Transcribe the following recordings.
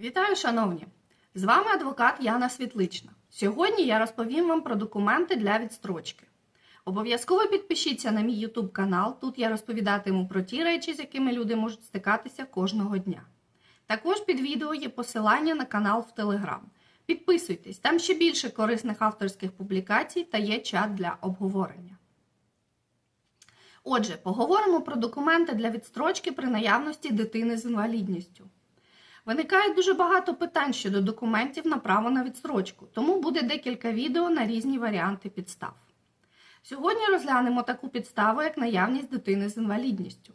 Вітаю, шановні! З вами адвокат Яна Світлична. Сьогодні я розповім вам про документи для відстрочки. Обов'язково підпишіться на мій YouTube канал. Тут я розповідатиму про ті речі, з якими люди можуть стикатися кожного дня. Також під відео є посилання на канал в Telegram. Підписуйтесь, там ще більше корисних авторських публікацій та є чат для обговорення. Отже, поговоримо про документи для відстрочки при наявності дитини з інвалідністю. Виникає дуже багато питань щодо документів на право на відстрочку, тому буде декілька відео на різні варіанти підстав. Сьогодні розглянемо таку підставу, як наявність дитини з інвалідністю.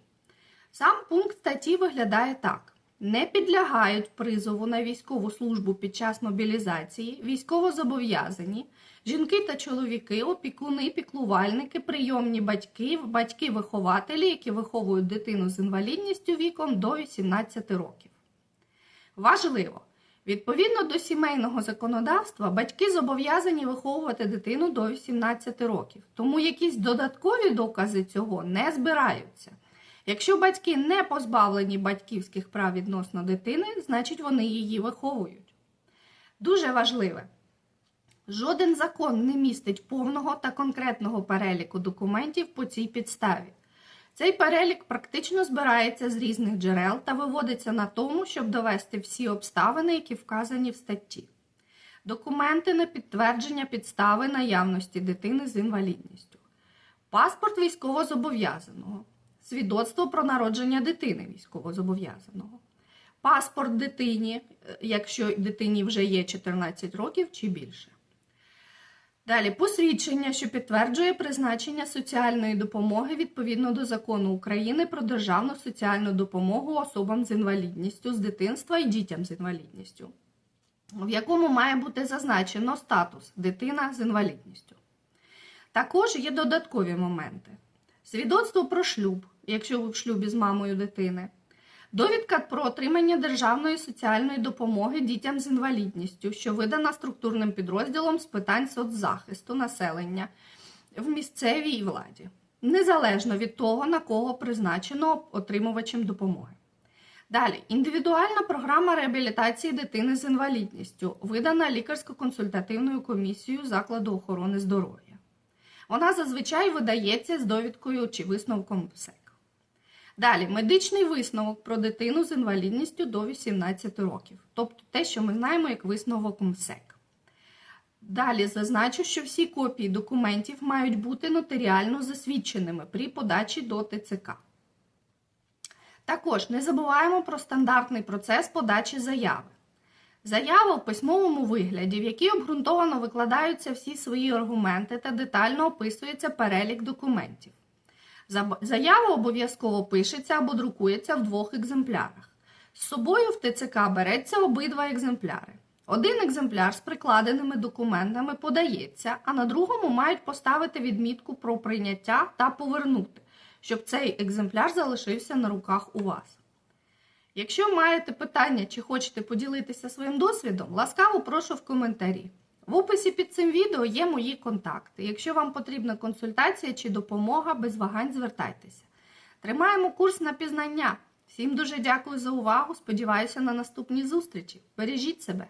Сам пункт статті виглядає так: не підлягають призову на військову службу під час мобілізації, військовозобов'язані, жінки та чоловіки, опікуни, піклувальники, прийомні батьки, батьки-вихователі, які виховують дитину з інвалідністю віком до 18 років. Важливо! Відповідно до сімейного законодавства, батьки зобов'язані виховувати дитину до 18 років, тому якісь додаткові докази цього не збираються. Якщо батьки не позбавлені батьківських прав відносно дитини, значить вони її виховують. Дуже важливе. Жоден закон не містить повного та конкретного переліку документів по цій підставі. Цей перелік практично збирається з різних джерел та виводиться на тому, щоб довести всі обставини, які вказані в статті. Документи на підтвердження підстави наявності дитини з інвалідністю, паспорт військовозобов'язаного, свідоцтво про народження дитини військовозобов'язаного, паспорт дитині, е, якщо дитині вже є 14 років чи більше. Далі посвідчення, що підтверджує призначення соціальної допомоги відповідно до закону України про державну соціальну допомогу особам з інвалідністю з дитинства і дітям з інвалідністю, в якому має бути зазначено статус дитина з інвалідністю. Також є додаткові моменти: свідоцтво про шлюб, якщо ви в шлюбі з мамою дитини. Довідка про отримання державної соціальної допомоги дітям з інвалідністю, що видана структурним підрозділом з питань соцзахисту населення в місцевій владі, незалежно від того, на кого призначено отримувачем допомоги. Далі, індивідуальна програма реабілітації дитини з інвалідністю, видана лікарсько-консультативною комісією закладу охорони здоров'я. Вона зазвичай видається з довідкою чи висновком ПСЕК. Далі, медичний висновок про дитину з інвалідністю до 18 років, тобто те, що ми знаємо як висновок МСЕК. Далі зазначу, що всі копії документів мають бути нотаріально засвідченими при подачі до ТЦК. Також не забуваємо про стандартний процес подачі заяви. Заява в письмовому вигляді, в якій обґрунтовано викладаються всі свої аргументи та детально описується перелік документів. Заява обов'язково пишеться або друкується в двох екземплярах. З собою в ТЦК береться обидва екземпляри. Один екземпляр з прикладеними документами подається, а на другому мають поставити відмітку про прийняття та повернути, щоб цей екземпляр залишився на руках у вас. Якщо маєте питання чи хочете поділитися своїм досвідом, ласкаво прошу в коментарі. В описі під цим відео є мої контакти. Якщо вам потрібна консультація чи допомога, без вагань звертайтеся. Тримаємо курс на пізнання. Всім дуже дякую за увагу. Сподіваюся на наступні зустрічі. Бережіть себе!